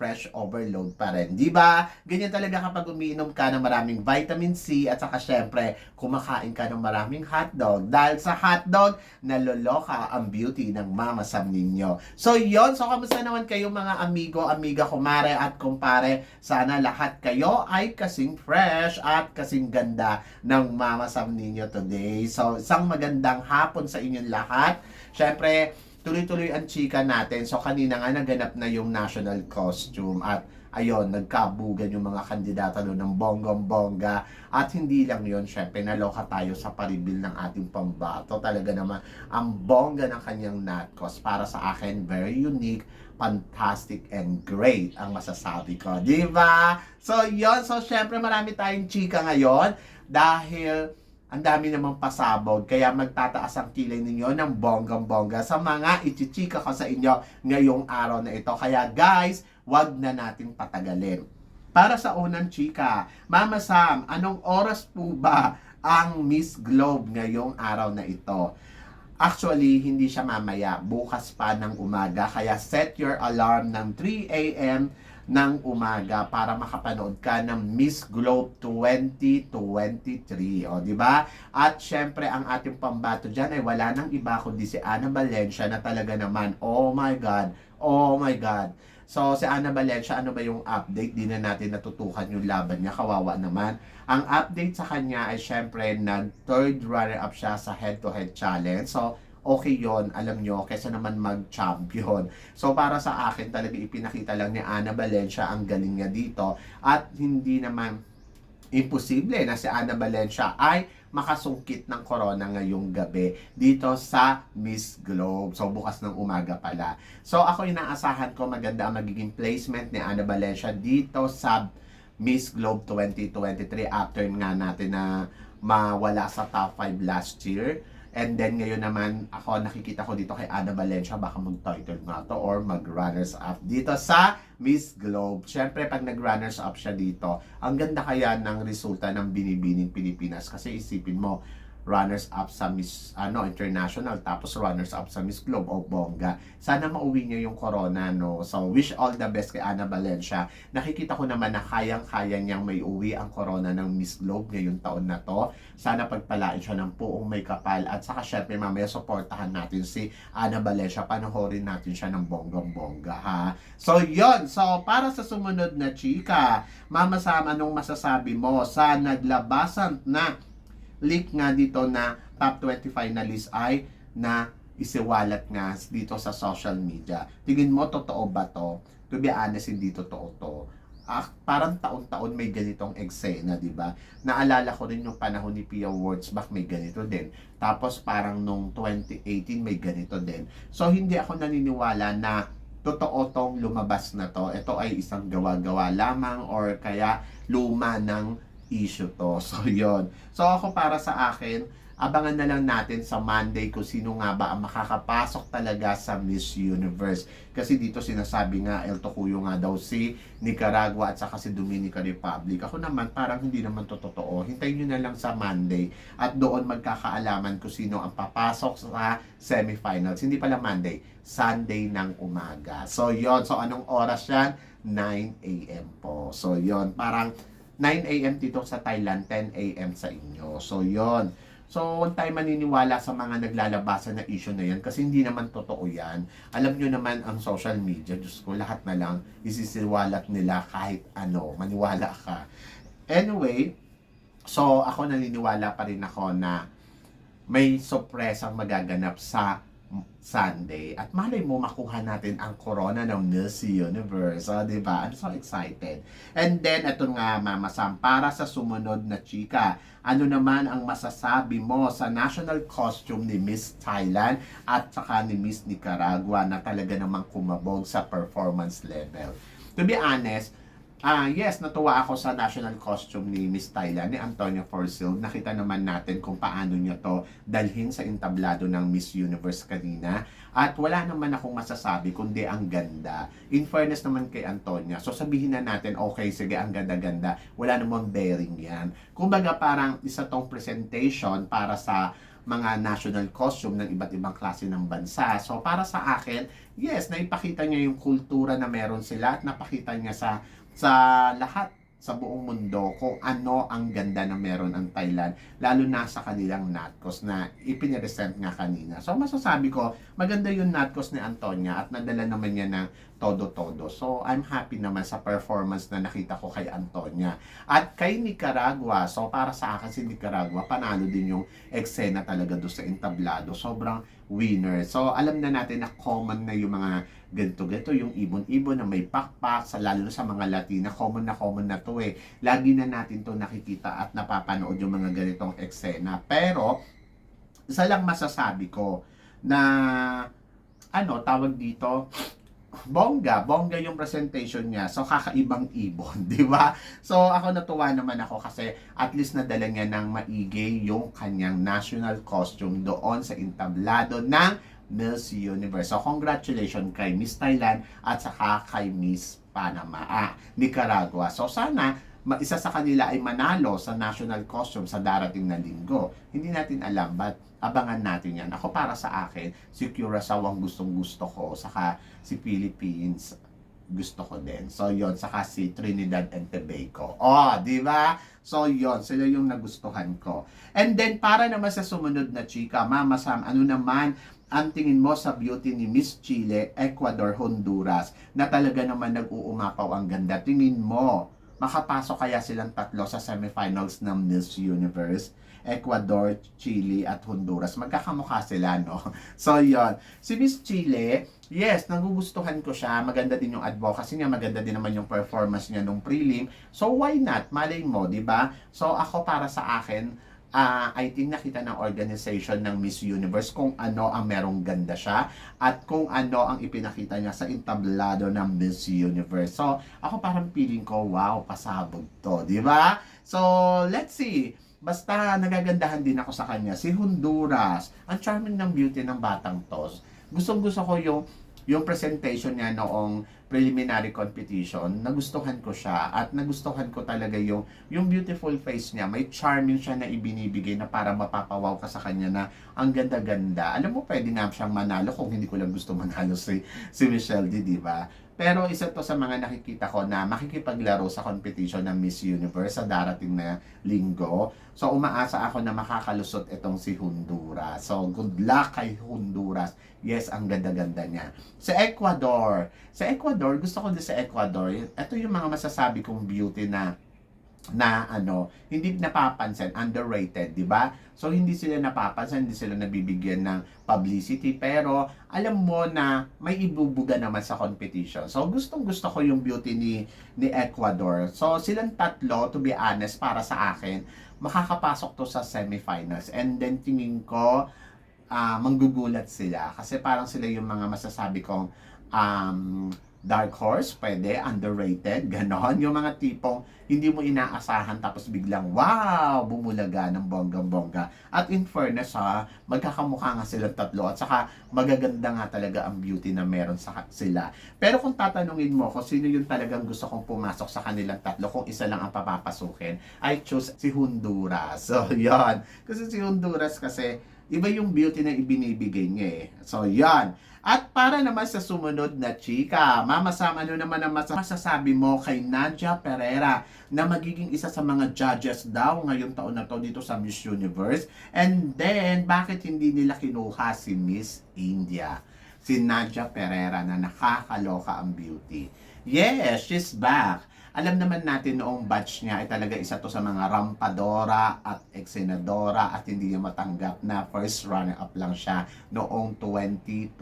fresh overload pa rin. Di ba? Ganyan talaga kapag umiinom ka ng maraming vitamin C at saka syempre kumakain ka ng maraming hotdog. Dahil sa hotdog, naloloka ang beauty ng mama Sam ninyo. So yon so kamusta naman kayo mga amigo, amiga, kumare at kumpare? Sana lahat kayo ay kasing fresh at kasing ganda ng mama Sam ninyo today. So isang magandang hapon sa inyong lahat. Syempre, tuloy-tuloy ang chika natin. So kanina nga naganap na yung national costume at ayun, nagkabugan yung mga kandidata doon ng bonggong-bongga. At hindi lang yun, syempre, naloka tayo sa paribil ng ating pambato. Talaga naman, ang bongga ng kanyang natkos para sa akin, very unique, fantastic, and great ang masasabi ko. Di? So, yon So, syempre, marami tayong chika ngayon dahil ang dami namang pasabog, kaya magtataas ang kilay ninyo ng bonggang-bongga sa mga ichichika ko sa inyo ngayong araw na ito. Kaya guys, wag na nating patagalin. Para sa unang chika, Mama Sam, anong oras po ba ang Miss Globe ngayong araw na ito? Actually, hindi siya mamaya. Bukas pa ng umaga. Kaya set your alarm ng 3 a.m. ng umaga para makapanood ka ng Miss Globe 2023. O, di ba? At syempre, ang ating pambato dyan ay wala nang iba kundi si Ana Valencia na talaga naman, oh my God, oh my God. So, si Ana Valencia, ano ba yung update? Di na natin natutukan yung laban niya. Kawawa naman. Ang update sa kanya ay syempre, nag-third runner-up siya sa head-to-head challenge. So, okay yon alam nyo, kaysa naman mag-champion. So, para sa akin, talaga ipinakita lang ni Ana Valencia ang galing niya dito. At hindi naman imposible na si Ana Valencia ay makasungkit ng corona ngayong gabi dito sa Miss Globe. So, bukas ng umaga pala. So, ako inaasahan ko maganda ang magiging placement ni Ana Valencia dito sa Miss Globe 2023 after nga natin na mawala sa top 5 last year. And then ngayon naman, ako nakikita ko dito kay Ana Valencia, baka mag-title nga to or mag-runners up dito sa Miss Globe. Siyempre, pag nag-runners up siya dito, ang ganda kaya ng resulta ng Binibining Pilipinas. Kasi isipin mo, runners up sa Miss ano International tapos runners up sa Miss Globe o bongga. Sana mauwi niya yung corona no. So wish all the best kay Ana Valencia. Nakikita ko naman na kayang-kaya niyang may uwi ang corona ng Miss Globe ngayong taon na to. Sana pagpalain siya ng puong may kapal at saka syempre mamaya suportahan natin si Ana Valencia. Panahorin natin siya ng bonggang-bongga ha. So yon So para sa sumunod na chika, Mama Sam, anong masasabi mo sa naglabasan na leak nga dito na top 20 finalists ay na isiwalat nga dito sa social media. Tingin mo, totoo ba to? To be honest, hindi totoo to. Ah, parang taon-taon may ganitong eksena, di ba? Naalala ko rin yung panahon ni Pia Wurtzbach may ganito din. Tapos parang nung 2018 may ganito din. So hindi ako naniniwala na totoo tong lumabas na to. Ito ay isang gawa-gawa lamang or kaya luma ng issue to. So, yon So, ako para sa akin, abangan na lang natin sa Monday kung sino nga ba ang makakapasok talaga sa Miss Universe. Kasi dito sinasabi nga, El Tocuyo nga daw si Nicaragua at saka si Dominican Republic. Ako naman, parang hindi naman to totoo. Hintayin nyo na lang sa Monday at doon magkakaalaman kung sino ang papasok sa semifinals. Hindi pala Monday, Sunday ng umaga. So, yon So, anong oras yan? 9 a.m. po. So, yon Parang 9 a.m. dito sa Thailand, 10 a.m. sa inyo. So, yon So, huwag tayo maniniwala sa mga naglalabasan na issue na yan kasi hindi naman totoo yan. Alam nyo naman ang social media, Diyos ko, lahat na lang isisiwalat nila kahit ano, maniwala ka. Anyway, so ako naniniwala pa rin ako na may sorpresang magaganap sa Sunday. At malay mo, makuha natin ang corona ng Miss Universe. Oh, di ba? I'm so excited. And then, ito nga, Mama Sam, para sa sumunod na chika, ano naman ang masasabi mo sa national costume ni Miss Thailand at saka ni Miss Nicaragua na talaga namang kumabog sa performance level? To be honest, Ah, yes, natuwa ako sa national costume ni Miss Thailand, ni Antonia Forsyth. Nakita naman natin kung paano niya to dalhin sa entablado ng Miss Universe kanina. At wala naman akong masasabi kundi ang ganda. In fairness naman kay Antonia, so sabihin na natin, okay, sige, ang ganda-ganda. Wala namang bearing yan. Kumbaga parang isa tong presentation para sa mga national costume ng iba't ibang klase ng bansa. So para sa akin, yes, naipakita niya yung kultura na meron sila at napakita niya sa sa lahat sa buong mundo kung ano ang ganda na meron ang Thailand lalo na sa kanilang natkos na ipiniresent nga kanina. So masasabi ko, maganda yung natkos ni Antonia at nadala naman niya ng todo-todo. So I'm happy naman sa performance na nakita ko kay Antonia. At kay Nicaragua, so para sa akin si Nicaragua, panalo din yung eksena talaga doon sa entablado. Sobrang winner. So alam na natin na common na yung mga ganito-ganito, yung ibon-ibon na may pakpak, sa lalo sa mga Latina, common na common na to eh. Lagi na natin to nakikita at napapanood yung mga ganitong eksena. Pero, isa lang masasabi ko na ano, tawag dito, bongga, bongga yung presentation niya. So, kakaibang ibon, di ba? So, ako natuwa naman ako kasi at least nadala niya ng maigi yung kanyang national costume doon sa entablado ng Miss Universe. So, congratulations kay Miss Thailand at saka kay Miss Panama, ah, Nicaragua. So, sana isa sa kanila ay manalo sa national costume sa darating na linggo. Hindi natin alam, but abangan natin yan. Ako para sa akin, si Curaçao ang gustong gusto ko, saka si Philippines gusto ko din. So, yon saka si Trinidad and Tobago. Oh, di ba? So, yon sila yung nagustuhan ko. And then, para naman sa sumunod na chika, Mama Sam, ano naman ang tingin mo sa beauty ni Miss Chile, Ecuador, Honduras, na talaga naman nag-uumapaw ang ganda? Tingin mo, makapasok kaya silang tatlo sa semifinals ng Miss Universe? Ecuador, Chile, at Honduras. Magkakamukha sila, no? So, yon Si Miss Chile, yes, nagugustuhan ko siya. Maganda din yung advocacy niya. Maganda din naman yung performance niya nung prelim. So, why not? Malay mo, di ba? So, ako para sa akin, ah I think nakita ng organization ng Miss Universe kung ano ang merong ganda siya at kung ano ang ipinakita niya sa entablado ng Miss Universe. So, ako parang feeling ko, wow, pasabog to, di ba? So, let's see. Basta nagagandahan din ako sa kanya. Si Honduras, ang charming ng beauty ng batang tos. Gustong gusto ko yung yung presentation niya noong preliminary competition, nagustuhan ko siya at nagustuhan ko talaga yung yung beautiful face niya. May charming siya na ibinibigay na para mapapawaw ka sa kanya na ang ganda-ganda. Alam mo, pwede nga siyang manalo kung hindi ko lang gusto manalo si, si Michelle D, di ba? Pero isa to sa mga nakikita ko na makikipaglaro sa competition ng Miss Universe sa darating na linggo. So umaasa ako na makakalusot itong si Honduras. So good luck kay Honduras. Yes, ang ganda-ganda niya. Sa Ecuador. Sa Ecuador, gusto ko din sa Ecuador. Ito yung mga masasabi kong beauty na na ano, hindi napapansin, underrated, di ba? So, hindi sila napapansin, hindi sila nabibigyan ng publicity, pero alam mo na may ibubuga naman sa competition. So, gustong gusto ko yung beauty ni, ni Ecuador. So, silang tatlo, to be honest, para sa akin, makakapasok to sa semifinals. And then, tingin ko, ah manggugulat sila. Kasi parang sila yung mga masasabi kong um, dark horse, pwede, underrated, ganon. Yung mga tipong hindi mo inaasahan tapos biglang, wow, bumulaga ng bonggang-bongga. At in fairness ha, magkakamukha nga silang tatlo at saka magaganda nga talaga ang beauty na meron sa sila. Pero kung tatanungin mo kung sino yung talagang gusto kong pumasok sa kanilang tatlo, kung isa lang ang papapasukin, I choose si Honduras. So, yon Kasi si Honduras kasi, iba yung beauty na ibinibigay niya eh. So, yan. At para naman sa sumunod na chika, Mama Sam, ano naman ang mas- masasabi mo kay Nadia Pereira na magiging isa sa mga judges daw ngayong taon na to dito sa Miss Universe? And then, bakit hindi nila kinuha si Miss India? Si Nadia Pereira na nakakaloka ang beauty. Yes, she's back. Alam naman natin noong batch niya ay talaga isa to sa mga rampadora at eksenadora at hindi niya matanggap na first runner-up lang siya noong 2021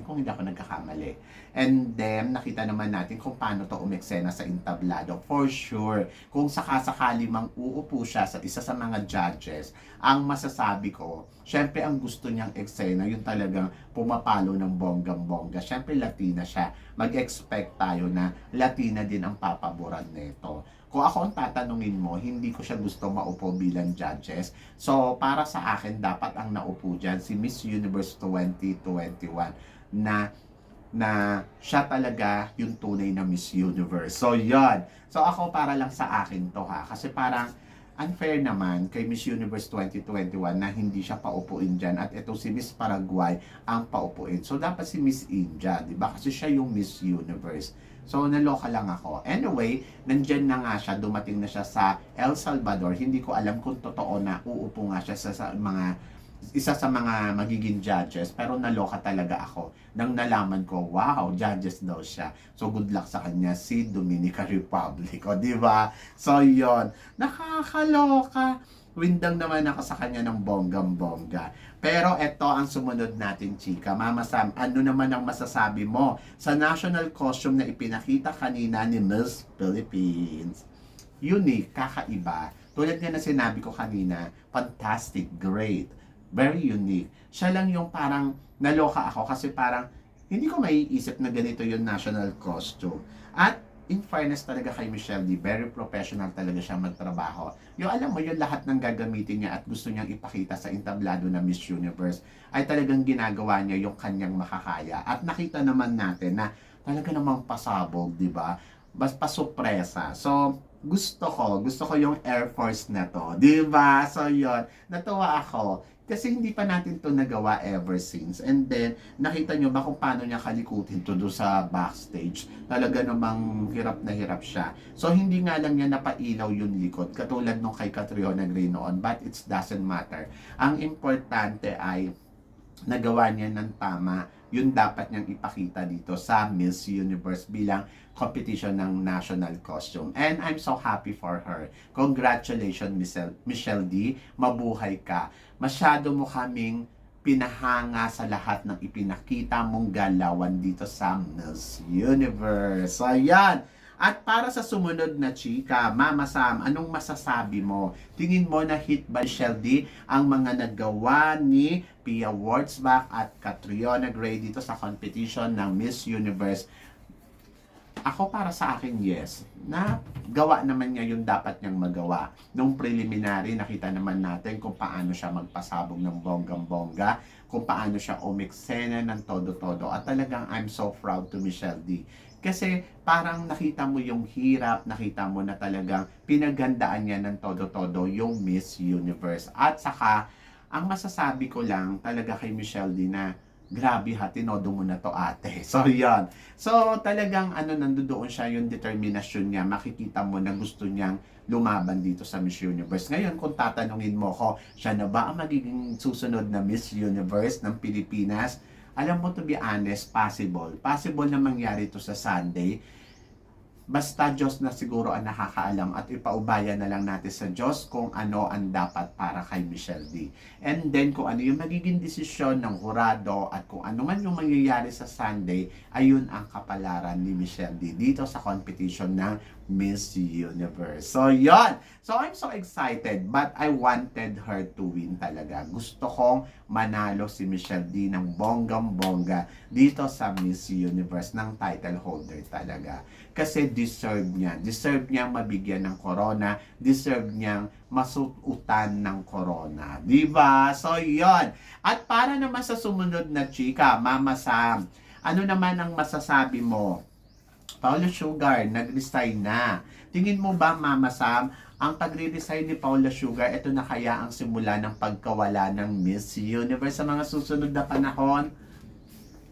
kung hindi ako nagkakamali. And then, nakita naman natin kung paano to umeksena sa entablado. For sure, kung sakasakali mang uupo siya sa isa sa mga judges, ang masasabi ko, syempre ang gusto niyang eksena, yung talagang pumapalo ng bonggang-bongga. Siyempre, Latina siya. Mag-expect tayo na Latina din ang papaboran nito. Kung ako ang tatanungin mo, hindi ko siya gusto maupo bilang judges. So, para sa akin, dapat ang naupo dyan si Miss Universe 2021 na na siya talaga yung tunay na Miss Universe. So, yon. So, ako para lang sa akin to ha. Kasi parang unfair naman kay Miss Universe 2021 na hindi siya paupuin dyan at ito si Miss Paraguay ang paupuin. So, dapat si Miss India, di ba? Kasi siya yung Miss Universe. So, naloka lang ako. Anyway, nandyan na nga siya, dumating na siya sa El Salvador. Hindi ko alam kung totoo na uupo nga siya sa, sa mga isa sa mga magiging judges pero naloka talaga ako nang nalaman ko wow judges daw siya. So good luck sa kanya si Dominica Republic. O di ba? So yon nakakaloka. Windang naman ako sa kanya ng bonggam bongga pero eto ang sumunod natin chika. Mama Sam ano naman ang masasabi mo sa national costume na ipinakita kanina ni Miss Philippines? Unique kakaiba. Tulad nga na sinabi ko kanina fantastic great very unique. Siya lang yung parang naloka ako kasi parang hindi ko maiisip na ganito yung national costume. At in fairness talaga kay Michelle D, very professional talaga siya magtrabaho. Yung alam mo, yung lahat ng gagamitin niya at gusto niyang ipakita sa entablado na Miss Universe ay talagang ginagawa niya yung kanyang makakaya. At nakita naman natin na talaga namang pasabog, di ba? Bas pasopresa. So, gusto ko, gusto ko yung Air Force na to. Di ba? So, yon Natuwa ako. Kasi hindi pa natin to nagawa ever since. And then, nakita nyo ba kung paano niya kalikutin to do sa backstage? Talaga namang hirap na hirap siya. So, hindi nga lang niya napailaw yung likod. Katulad nung kay Catriona Gray noon. But it doesn't matter. Ang importante ay nagawa niya ng tama yun dapat niyang ipakita dito sa Miss Universe bilang competition ng national costume. And I'm so happy for her. Congratulations, Michelle, Michelle D. Mabuhay ka. Masyado mo kaming pinahanga sa lahat ng ipinakita mong galawan dito sa Miss Universe. Ayan. At para sa sumunod na chika, Mama Sam, anong masasabi mo? Tingin mo na hit Michelle D ang mga nagawa ni Pia Wurtzbach at Catriona Gray dito sa competition ng Miss Universe? Ako para sa akin, yes. Na gawa naman niya yung dapat niyang magawa. Nung preliminary, nakita naman natin kung paano siya magpasabog ng bonggang-bongga, kung paano siya umiksena ng todo-todo. At talagang I'm so proud to Michelle D. Kasi parang nakita mo yung hirap, nakita mo na talagang pinagandaan niya ng todo-todo yung Miss Universe. At saka, ang masasabi ko lang talaga kay Michelle D na grabe ha, tinodo mo na to ate. So, yan. So, talagang ano, nandoon siya yung determinasyon niya. Makikita mo na gusto niyang lumaban dito sa Miss Universe. Ngayon, kung tatanungin mo ko, siya na ba ang magiging susunod na Miss Universe ng Pilipinas? Alam mo, to be honest, possible. Possible na mangyari to sa Sunday. Basta Diyos na siguro ang nakakaalam at ipaubaya na lang natin sa Diyos kung ano ang dapat para kay Michelle D. And then kung ano yung magiging desisyon ng hurado at kung ano man yung mangyayari sa Sunday, ayun ang kapalaran ni Michelle D dito sa competition ng Miss Universe. So, yon. So, I'm so excited but I wanted her to win talaga. Gusto kong manalo si Michelle D ng bonggang-bongga dito sa Miss Universe ng title holder talaga. Kasi deserve niya. Deserve niya mabigyan ng corona. Deserve niyang masuutan ng corona. Di ba? So, yon. At para naman sa sumunod na chika, Mama Sam, ano naman ang masasabi mo? Paolo Sugar, nag-resign na. Tingin mo ba, Mama Sam, ang pagre-resign ni Paula Sugar, ito na kaya ang simula ng pagkawala ng Miss Universe sa mga susunod na panahon?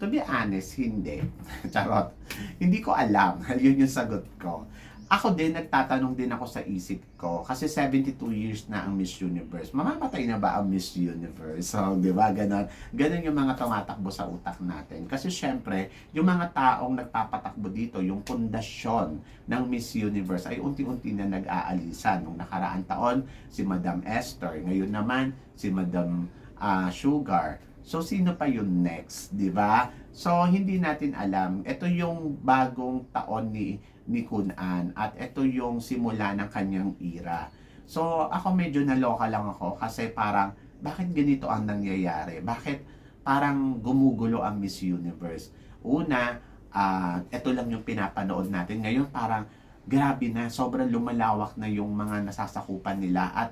To be honest, hindi. Charot. Hindi ko alam. Yun yung sagot ko. Ako din, nagtatanong din ako sa isip ko. Kasi 72 years na ang Miss Universe. Mamamatay na ba ang Miss Universe? So, di ba? Ganon. Ganon yung mga tumatakbo sa utak natin. Kasi syempre, yung mga taong nagpapatakbo dito, yung pundasyon ng Miss Universe ay unti-unti na nag-aalisan. Nung nakaraang taon, si Madam Esther. Ngayon naman, si Madam ah, Sugar. So, sino pa yung next, di ba? So, hindi natin alam. Ito yung bagong taon ni, ni Kun An at ito yung simula ng kanyang era. So, ako medyo naloka lang ako kasi parang, bakit ganito ang nangyayari? Bakit parang gumugulo ang Miss Universe. Una, ah ito lang yung pinapanood natin. Ngayon parang grabe na, sobrang lumalawak na yung mga nasasakupan nila at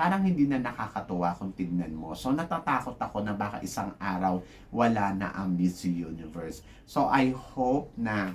parang hindi na nakakatuwa kung tignan mo. So natatakot ako na baka isang araw wala na ang Miss Universe. So I hope na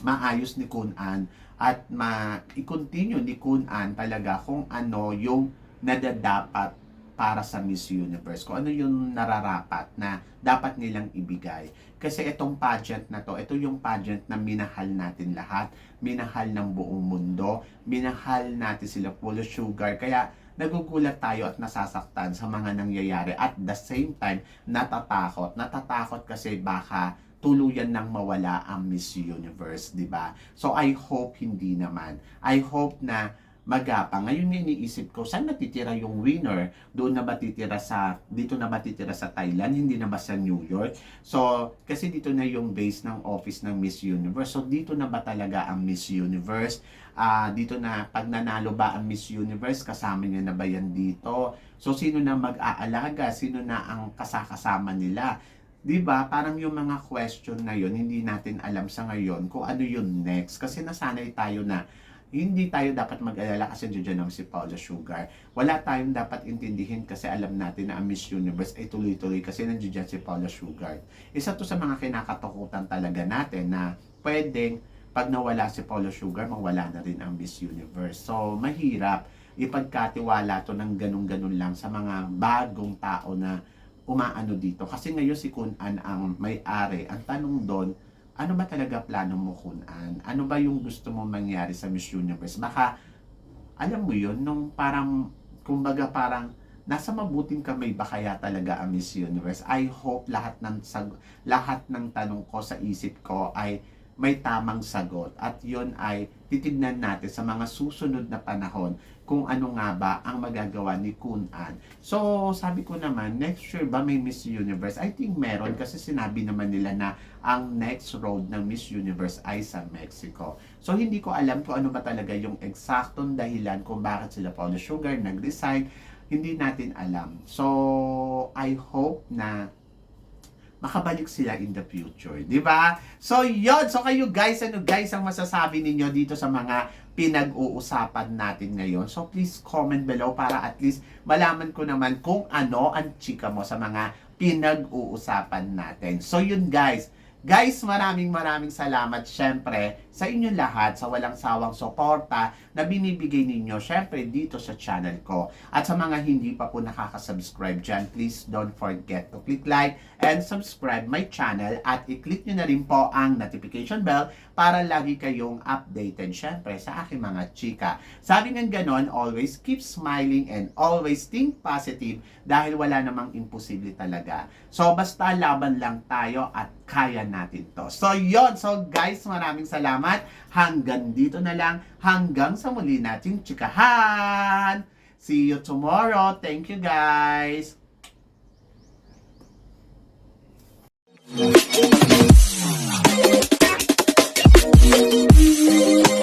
maayos ni Kun An at ma-continue ni Kun An talaga kung ano yung nadadapat para sa Miss Universe. Kung ano yung nararapat na dapat nilang ibigay. Kasi itong pageant na to, ito yung pageant na minahal natin lahat. Minahal ng buong mundo. Minahal natin sila full sugar. Kaya nagugulat tayo at nasasaktan sa mga nangyayari. At the same time, natatakot. Natatakot kasi baka tuluyan nang mawala ang Miss Universe, di ba? So I hope hindi naman. I hope na magapang. Ngayon yung iniisip ko, saan natitira yung winner? Doon na ba titira sa, dito na ba titira sa Thailand? Hindi na ba sa New York? So, kasi dito na yung base ng office ng Miss Universe. So, dito na ba talaga ang Miss Universe? Ah, dito na, pag nanalo ba ang Miss Universe, kasama niya na ba yan dito? So, sino na mag-aalaga? Sino na ang kasakasama nila? 'di ba? Parang yung mga question na yon hindi natin alam sa ngayon kung ano yung next kasi nasanay tayo na hindi tayo dapat mag-alala kasi nandiyan naman si Paula Sugar. Wala tayong dapat intindihin kasi alam natin na ang Miss Universe ay tuloy-tuloy kasi nandiyan si Paula Sugar. Isa to sa mga kinakatakutan talaga natin na pwedeng pag nawala si Paula Sugar, mawala na rin ang Miss Universe. So, mahirap ipagkatiwala to ng ganun-ganun lang sa mga bagong tao na umaano dito. Kasi ngayon si Kun An ang may-ari. Ang tanong doon, ano ba talaga plano mo Kun An? Ano ba yung gusto mo mangyari sa Miss Universe? Baka, alam mo yun, nung parang, kumbaga parang, nasa mabuting kamay ba kaya talaga ang Miss Universe? I hope lahat ng sag lahat ng tanong ko sa isip ko ay may tamang sagot at yon ay titignan natin sa mga susunod na panahon kung ano nga ba ang magagawa ni Kun An. So, sabi ko naman, next year ba may Miss Universe? I think meron kasi sinabi naman nila na ang next road ng Miss Universe ay sa Mexico. So, hindi ko alam kung ano ba talaga yung eksaktong dahilan kung bakit sila Paula Sugar nag-resign. Hindi natin alam. So, I hope na makabalik sila in the future, di ba? So, yon So, kayo guys, ano guys ang masasabi ninyo dito sa mga pinag-uusapan natin ngayon? So, please comment below para at least malaman ko naman kung ano ang chika mo sa mga pinag-uusapan natin. So, yun guys. Guys, maraming maraming salamat syempre sa inyong lahat sa walang sawang suporta na binibigay ninyo syempre dito sa channel ko. At sa mga hindi pa po nakaka-subscribe dyan, please don't forget to click like and subscribe my channel at i-click nyo na rin po ang notification bell para lagi kayong updated syempre sa aking mga chika. Sabi ng ganon, always keep smiling and always think positive dahil wala namang imposible talaga. So basta laban lang tayo at kaya natin to. So, yon So, guys, maraming salamat. Hanggang dito na lang. Hanggang sa muli nating tsikahan. See you tomorrow. Thank you, guys. Thank you.